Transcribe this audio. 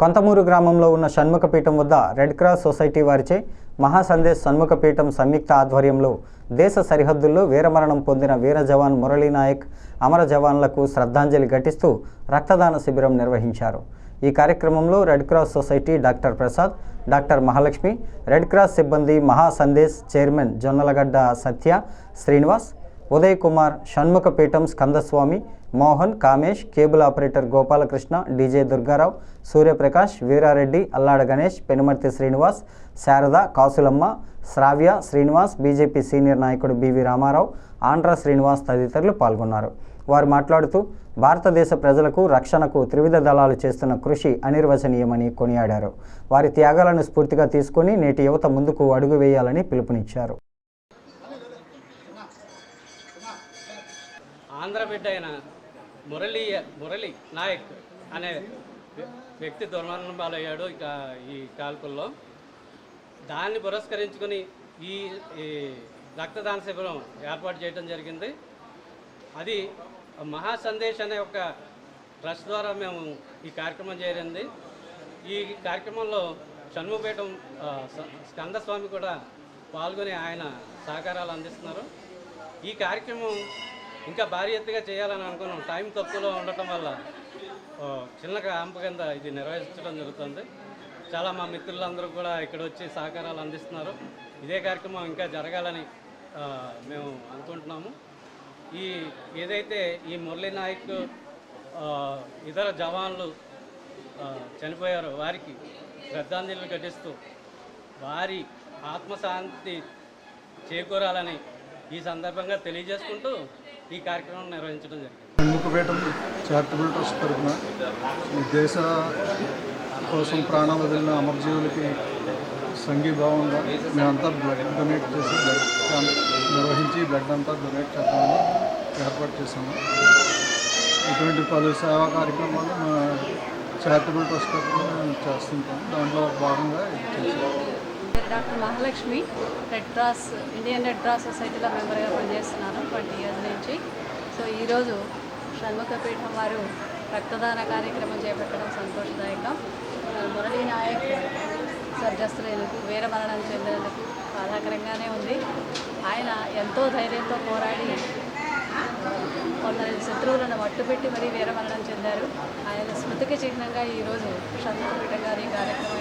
కొంతమూరు గ్రామంలో ఉన్న షణ్ముఖపీఠం వద్ద రెడ్ క్రాస్ సొసైటీ వారిచే మహాసందేశ్ షణ్ముఖపీఠం సంయుక్త ఆధ్వర్యంలో దేశ సరిహద్దుల్లో వీరమరణం పొందిన వీర జవాన్ మురళీనాయక్ అమర జవాన్లకు శ్రద్ధాంజలి ఘటిస్తూ రక్తదాన శిబిరం నిర్వహించారు. ఈ కార్యక్రమంలో red cross society doctor Prasad doctor Mahalakshmi red cross సిబ్బంది Mahasandesh chairman Jonnalagadda Satya Srinivas Uday Kumar Shanmukhapeetham Skandaswamy Mohan Kamesh cable operator Gopalakrishna DJ Durga Rao Suryaprakash Veera Reddy Allada Ganesh Penumarthi Srinivas Sharada Kasulamma Sravya Srinivas BJP senior నాయకుడు BV Ramarao Andhra Srinivas తదితరులు పాల్గొన్నారు. వారు మాట్లాడుతూ భారతదేశ ప్రజలకు రక్షణకు త్రివిధ దళాలు చేస్తున్న కృషి అనిర్వచనీయమని కొనియాడారు. వారి త్యాగాలను స్ఫూర్తిగా తీసుకొని నేటి యువత ముందుకు అడుగు వేయాలని పిలుపునిచ్చారు. ఆంధ్ర బిడ్డ అయిన మురళీ మురళి నాయక్ అనే వ్యక్తి దుర్మరణం పాలయ్యాడు ఇక ఈ కాల్పుల్లో. దాన్ని పురస్కరించుకొని ఈ ఈ రక్తదాన శిబిరం ఏర్పాటు చేయడం జరిగింది. అది మహా సందేశ్ అనే ఒక ట్రస్ట్ ద్వారా మేము ఈ కార్యక్రమం చేరింది. ఈ కార్యక్రమంలో షణ్ముపేటం స్కందస్వామి కూడా పాల్గొని ఆయన సహకారాలు అందిస్తున్నారు. ఈ కార్యక్రమం ఇంకా భారీ ఎత్తుగా చేయాలని అనుకున్నాం. టైం తక్కువలో ఉండటం వల్ల చిన్న క్యాంప్ కింద ఇది నిర్వహించడం జరుగుతుంది. చాలా మా మిత్రులందరూ కూడా ఇక్కడ వచ్చి సహకారాలు అందిస్తున్నారు. ఇదే కార్యక్రమం ఇంకా జరగాలని మేము అనుకుంటున్నాము. ఈ ఏదైతే ఈ మురళీ నాయక్ ఇతర జవాన్లు చనిపోయారో వారికి శ్రద్ధాంజలి ఘటిస్తూ వారి ఆత్మశాంతి చేకూరాలని ఈ సందర్భంగా తెలియజేసుకుంటూ ఈ కార్యక్రమం నిర్వహించడం జరిగింది. షణ్ముఖపేటం చారిటబుల్ ట్రస్ట్ తరఫున దేశ కోసం ప్రాణాలు వదిలిన అమరజీవులకి సంఘీభావంగా మేమంతా బ్లడ్ డొనేట్ చేసి బ్లడ్ నిర్వహించి బ్లడ్ అంతా డొనేట్ చేద్దామని ఏర్పాటు చేశాము. ఇటువంటి పలు సేవా కార్యక్రమాలు మా చారిటబుల్ ట్రస్ట్ తరఫున చేస్తుంటాం. దాంట్లో భాగంగా ఇది చేసాము doctor Mahalakshmi red cross Indian red cross సొసైటీలో మెంబర్గా పనిచేస్తున్నాను ట్వంటీ ఇయర్స్ నుంచి. సో ఈరోజు షణ్ముఖపీఠం వారు రక్తదాన కార్యక్రమం చేపట్టడం సంతోషదాయకం. మురళీ నాయక్ స్వర్గస్థులైనందుకు వీరమరణం చెందినందుకు బాధాకరంగానే ఉంది. ఆయన ఎంతో ధైర్యంతో పోరాడి కొందరు శత్రువులను మట్టుపెట్టి మరీ వీరమరణం చెందారు. ఆయన స్మృతికి చిహ్నంగా ఈరోజు షణ్ముఖపీఠం గారి కార్యక్రమం